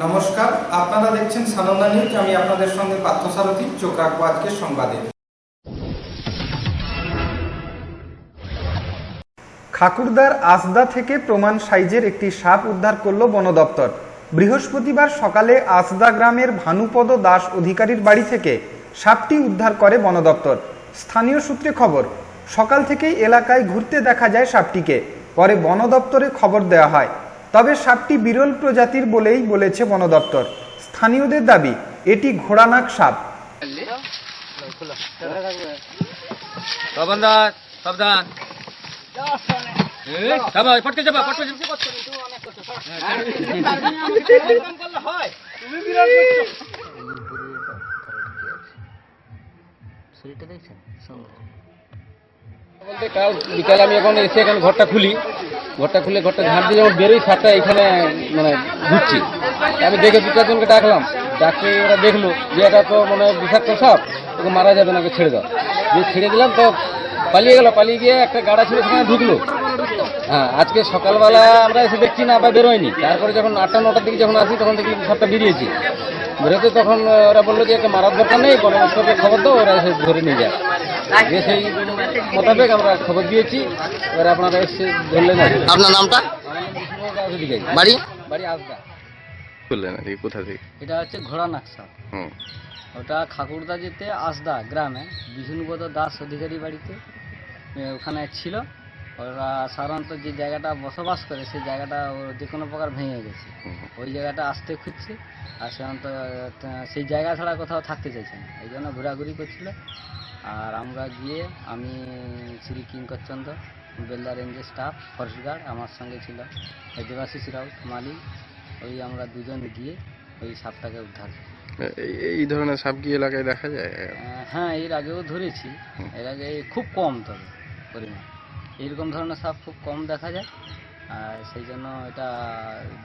নমস্কার, আপনারা দেখছেন সানন্দা নিউজ, আমি আপনাদের সঙ্গে পার্থসারথী, চোখ রাখব আজকের সংবাদে। খাকুরদার আসদা থেকে প্রমাণ সাইজের একটি সাপ উদ্ধার করল বন দপ্তর। বৃহস্পতিবার সকালে আসদা গ্রামের ভানুপদ দাস অধিকারীর বাড়ি থেকে সাপটি উদ্ধার করে বন দপ্তর। স্থানীয় সূত্রে খবর, সকাল থেকেই এলাকায় ঘুরতে দেখা যায় সাপটিকে। পরে বন দপ্তরে খবর দেওয়া হয়। তবে সাপটি বিরল প্রজাতির বলেই বলেছে বন দপ্তর। স্থানীয়দের দাবি এটি ঘোড়ানাক সাপ। সাবধান সাবধান। এই, বলতে কাল বিকালে আমি এখন এসে এখন ঘরটা খুলি। ঘরটা খুলে ঘরটা ঝাঁট দিয়ে যখন বেরোই সাপটা এখানে মানে ঘুরছি। আমি দেখে দু চারজনকে ডাকলাম। ডাকে ওরা দেখল যে এটা তো মানে বিষাক্ত সাপ, ওকে মারা যাবে না ছেড়ে দাও। দিয়ে ছেড়ে দিলাম, তো পালিয়ে গেল। পালিয়ে গিয়ে একটা গাড়া ছিল, সেখানে ঢুকলো। হ্যাঁ আজকে সকালবেলা আমরা এসে দেখছি না বা বেরোয়নি। তারপরে যখন আটটা, নটার দিকে যখন আসি, তখন দেখি সাপটা বেরিয়েছি। বেরোতে তখন ওরা বলল যে একটা মারার দরকার নেই বন খবর দাও, ওরা এসে ধরে নিয়ে যায়। যে সেই মোতাবেক আমরা খবর দিয়েছি। এবার আপনারা এসে ধরলেন আপনার নামটা। বাড়ি? বাড়ি আসদা বললেন আর কোথা থেকে? এটা হচ্ছে ঘোড়া নাকশা ওটা খাকুরদা যেতে আসদা গ্রামে বিষ্ণুপদ দাস অধিকারী বাড়িতে ওখানে ছিল। ওরা সাধারণত যে জায়গাটা বসবাস করে সেই জায়গাটা ওর যে কোনো প্রকার ভেঙে গেছে। ওই জায়গাটা আসতে খুঁজছে আর সাধারণত সেই জায়গা ছাড়া কোথাও থাকতে চাইছে না। এই জন্য ঘোরাঘুরি করছিল। আর আমরা গিয়ে আমি শ্রী কিঙ্করচন্দ্র বেলদা রেঞ্জের স্টাফ ফরেস্ট গার্ড আমার সঙ্গে ছিল। দেবাশিস রাউত মালিক ওই আমরা দুজন গিয়ে ওই সাপটাকে উদ্ধার এই- ধরনের সাপ কি এলাকায় দেখা যায়? হ্যাঁ এর আগেও ধরেছি। এর আগে খুব কম তবে পরিমাণ। এইরকম ধরনের সাপ খুব কম দেখা যায়। আর সেই জন্য এটা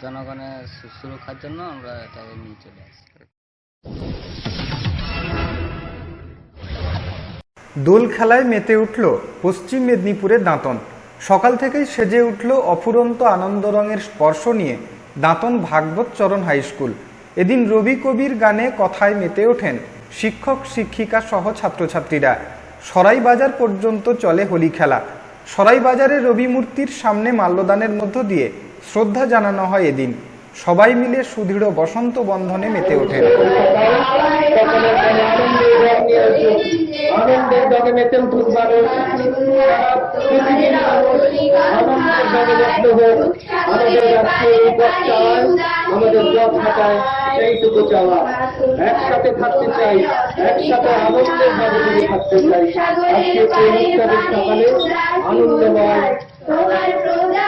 জনগণের সুরক্ষার জন্য আমরা এটাকে নিয়ে চলে আসি। দোল খেলায় মেতে উঠল পশ্চিম মেদিনীপুরের দাঁতন। সকাল থেকেই সেজে উঠল অফুরন্ত আনন্দ রঙের স্পর্শ নিয়ে দাঁতন ভাগবত চরণ হাই স্কুল। এদিন রবি কবির গানে কথায় মেতে ওঠেন শিক্ষক, শিক্ষিকা সহ ছাত্রছাত্রীরা। সরাই বাজার পর্যন্ত চলে হোলি খেলা। সরাই বাজারে রবি মূর্তির সামনে মাল্যদানের মধ্য দিয়ে শ্রদ্ধা জানানো হয় এদিন। সবাই মিলে সুদৃঢ় বসন্ত বন্ধনে মেতে হাঁটায় সেইটুকু চাওয়া একসাথে থাকতে চাই একসাথে থাকতে চাই সকালে আনন্দময়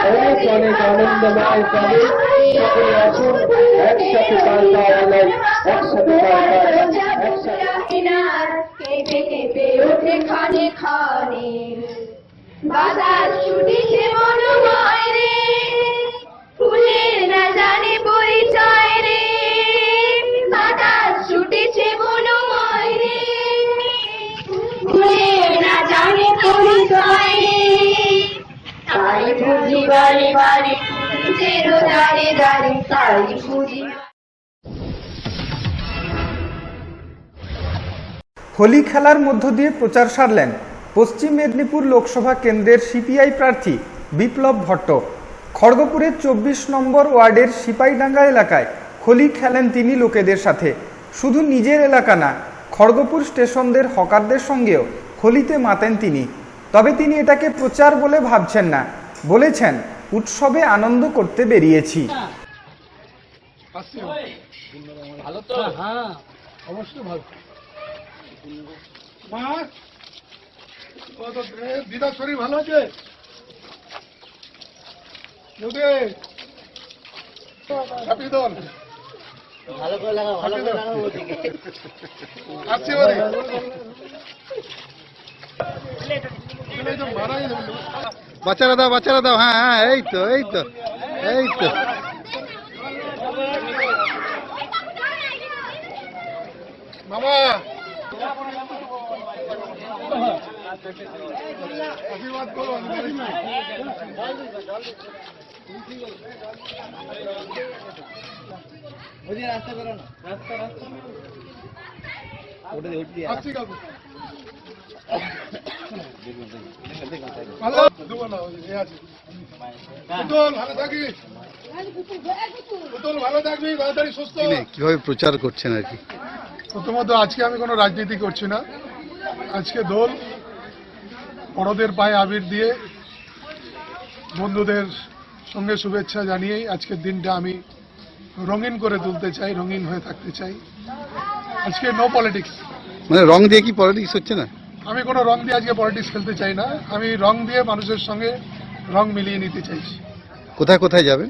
অনেক অনেক আনন্দময় পাবে সকলে আসুন একসাথে তাল পাওয়া একসাথে একসাথে কেঁপে কেঁপে ওঠে মনোময় রে ফুলের না জানে পরিচয় রে। বাতাস ছুটেছে মনোময় হোলি খেলার মধ্য দিয়ে প্রচার সারলেন পশ্চিম মেদিনীপুর লোকসভা কেন্দ্রের সিপিআই প্রার্থী বিপ্লব ভট্ট। খড়গপুরের চব্বিশ নম্বর ওয়ার্ডের সিপাইডাঙ্গা এলাকায় হোলি খেলেন তিনি লোকেদের সাথে। শুধু নিজের এলাকা না, খড়গপুর স্টেশনদের হকারদের সঙ্গেও হোলিতে মাতেন তিনি। তবে তিনি এটাকে প্রচার বলে ভাবছেন না। বলেছেন উৎসবে আনন্দ করতে বেরিয়েছি। দিদার শরীর ভালো আছে? লোকে ভালো করে লাগাও ভালো করে লাগাও আসছি এবারে বাচ্চারা দাও বাচ্চারা দাও হ্যাঁ হ্যাঁ এই তো এই তো এই তো। মামা। আশীর্বাদ করো পুতুল ভালো থাকিস কীভাবে প্রচার করছেন আর কি? প্রথমত আজকে আমি কোনো রাজনীতি করছি না। আজকে দোল বড়দের পায়ে আবির দিয়ে বন্ধুদের সঙ্গে শুভেচ্ছা জানিয়েই আজকের দিনটা আমি রঙিন করে তুলতে চাই রঙিন হয়ে থাকতে চাই। আজকে নো পলিটিক্স মানে রং দিয়ে কি পলিটিক্স হচ্ছে না? আমি কোনো রং দিয়ে আজকে পলিটিক্স খেলতে চাই না। আমি রং দিয়ে মানুষের সঙ্গে রং মিলিয়ে নিতে চাইছি। কোথায় কোথায় যাবেন?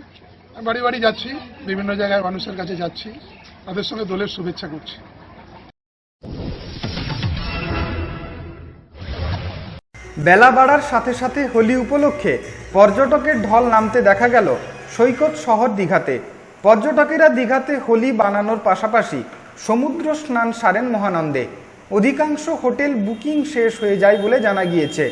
আমি বাড়ি বাড়ি যাচ্ছি। বিভিন্ন জায়গায় মানুষের কাছে যাচ্ছি। তাদের সঙ্গে দোলের শুভেচ্ছা করছি। বেলা বাড়ার সাথে সাথে হোলি উপলক্ষে পর্যটকের ঢল নামতে দেখা গেল সৈকত শহর দীঘাতে। পর্যটকেরা দীঘাতে হোলি বানানোর পাশাপাশি সমুদ্র স্নান সারেন মহানন্দে। অধিকাংশ হোটেল বুকিং শেষ হয়ে যায় বলে জানা গিয়েছে।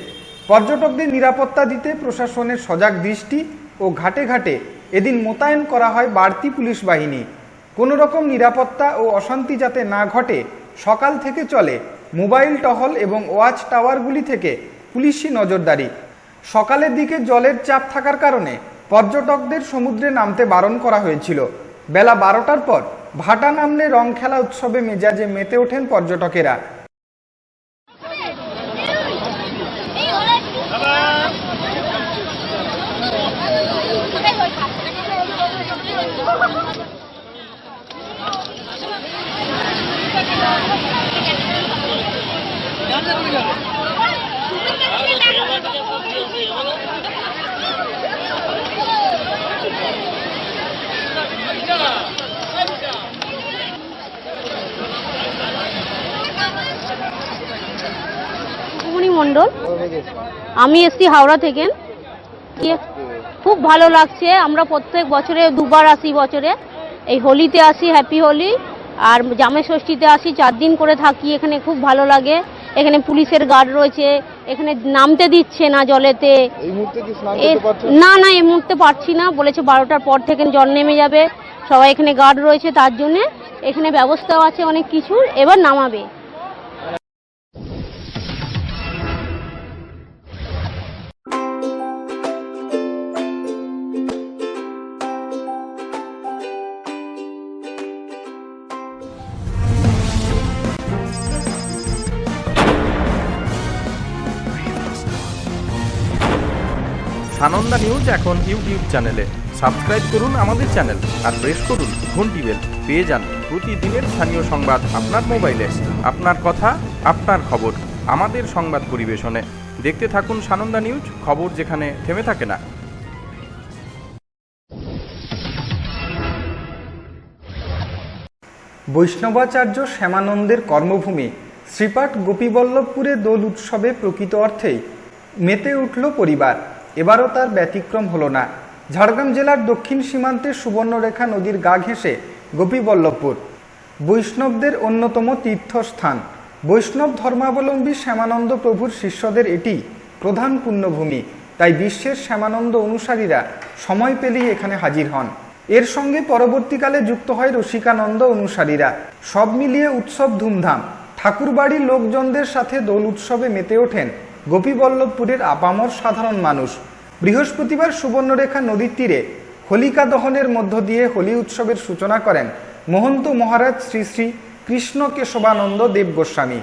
পর্যটকদের নিরাপত্তা দিতে প্রশাসনের সজাগ দৃষ্টি ও ঘাটে ঘাটে এদিন মোতায়েন করা হয় বাড়তি পুলিশ বাহিনী। কোনো রকম নিরাপত্তা ও অশান্তি যাতে না ঘটে, সকাল থেকে চলে মোবাইল টহল এবং ওয়াচ টাওয়ারগুলি থেকে পুলিশি নজরদারি। সকালের দিকে জলের চাপ থাকার কারণে পর্যটকদের সমুদ্রে নামতে বারণ করা হয়েছিল। বেলা বারোটার পর ভাটা নামলে রং খেলা উৎসবে মেজাজে মেতে ওঠেন পর্যটকেরা সুমনি মণ্ডল আমি এসছি হাওড়া থেকে। খুব ভালো লাগছে। আমরা প্রত্যেক বছরে দুবার আসি বছরে। এই হোলিতে আসি হ্যাপি হোলি। আর জামে ষষ্ঠীতে আসি চার দিন করে থাকি। এখানে খুব ভালো লাগে। এখানে পুলিশের গার্ড রয়েছে। এখানে নামতে দিচ্ছে না জলেতে। না না এই মুহূর্তে পারছি না। বলেছে বারোটার পর থেকে জল নেমে যাবে। সবাই এখানে গার্ড রয়েছে তার জন্যে। এখানে ব্যবস্থাও আছে অনেক কিছুর এবার নামাবে। সানন্দা নিউজ এখন ইউটিউব চ্যানেলে। সাবস্ক্রাইব করুন আমাদের চ্যানেল আর প্রেস করুন ঘন্টি বেল। পেয়ে যান প্রতিদিনের স্থানীয় সংবাদ আপনার মোবাইলে। আপনার কথা, আপনার খবর আমাদের সংবাদ পরিবেশনে। দেখতে থাকুন সানন্দা নিউজ, খবর যেখানে থেমে থাকে না। বৈষ্ণবাচার্য শ্যামানন্দের কর্মভূমি, শ্রীপাঠ গোপীবল্লভপুরে দোল উৎসবে প্রকৃত অর্থেই মেতে উঠল পরিবার। এবারও তার ব্যতিক্রম হলো না। ঝাড়গ্রাম জেলার দক্ষিণ সীমান্তে সুবর্ণরেখা নদীর গা ঘেঁষে গোপীবল্লভপুর। বৈষ্ণবদের অন্যতম তীর্থস্থান। বৈষ্ণব ধর্মাবলম্বী শ্যামানন্দ প্রভুর শিষ্যদের এটি প্রধান পুণ্যভূমি। তাই বিশ্বের শ্যামানন্দ অনুসারীরা সময় পেলেই এখানে হাজির হন। এর সঙ্গে পরবর্তীকালে যুক্ত হয় রসিকানন্দ অনুসারীরা। সব মিলিয়ে উৎসব ধুমধাম। ঠাকুরবাড়ির লোকজনদের সাথে দোল উৎসবে মেতে ওঠেন গোপীবল্লভপুরের আপামর সাধারণ মানুষ। বৃহস্পতিবার সুবর্ণরেখা নদীর তীরে হোলিকা দহনের মধ্য দিয়ে হোলি উৎসবের সূচনা করেন মহন্ত মহারাজ শ্রী শ্রী কৃষ্ণ কেশবানন্দ দেব গোস্বামী।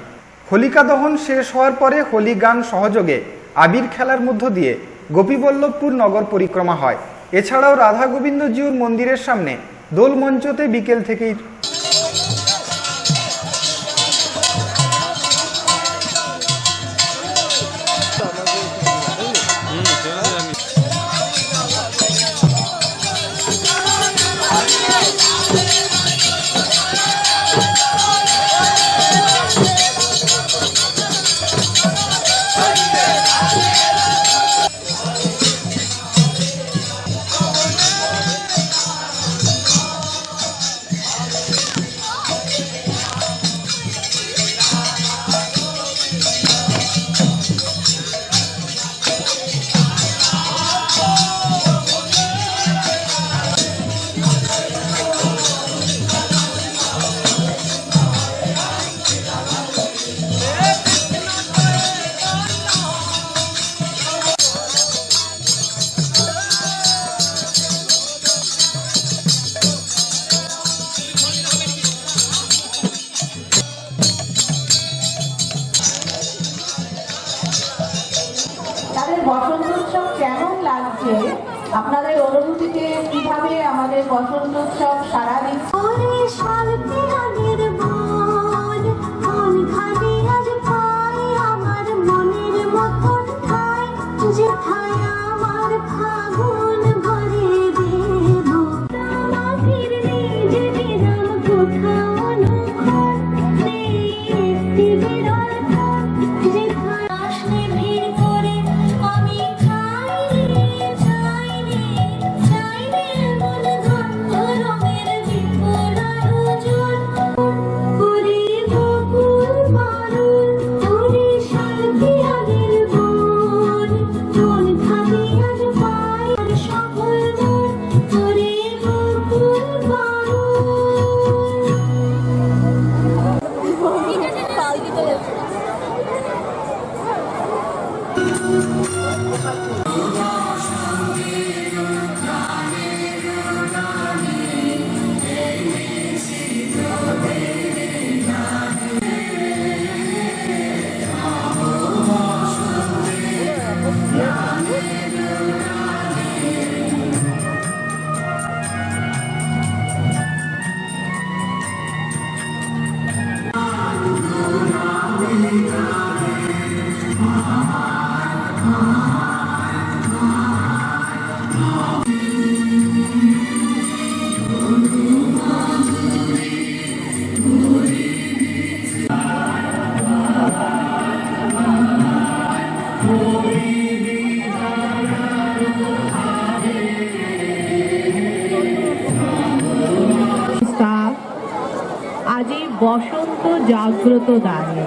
হোলিকা দহন শেষ হওয়ার পরে হোলি গান সহযোগে আবির খেলার মধ্য দিয়ে গোপীবল্লভপুর নগর পরিক্রমা হয়। এছাড়াও রাধা গোবিন্দজিউর মন্দিরের সামনে দোল মঞ্চতে বিকেল থেকেই আপনাদের অনুভূতিতে কীভাবে আমাদের বসন্ত উৎসব সারাদিন আমার আজ বসন্ত জাগ্রত দানে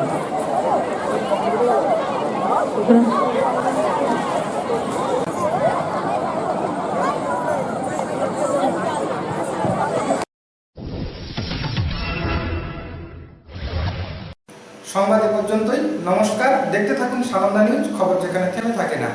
সংবাদ পর্যন্তই। নমস্কার। দেখতে থাকুন সানন্দা নিউজ খবর যেখানে থেমে থাকে না।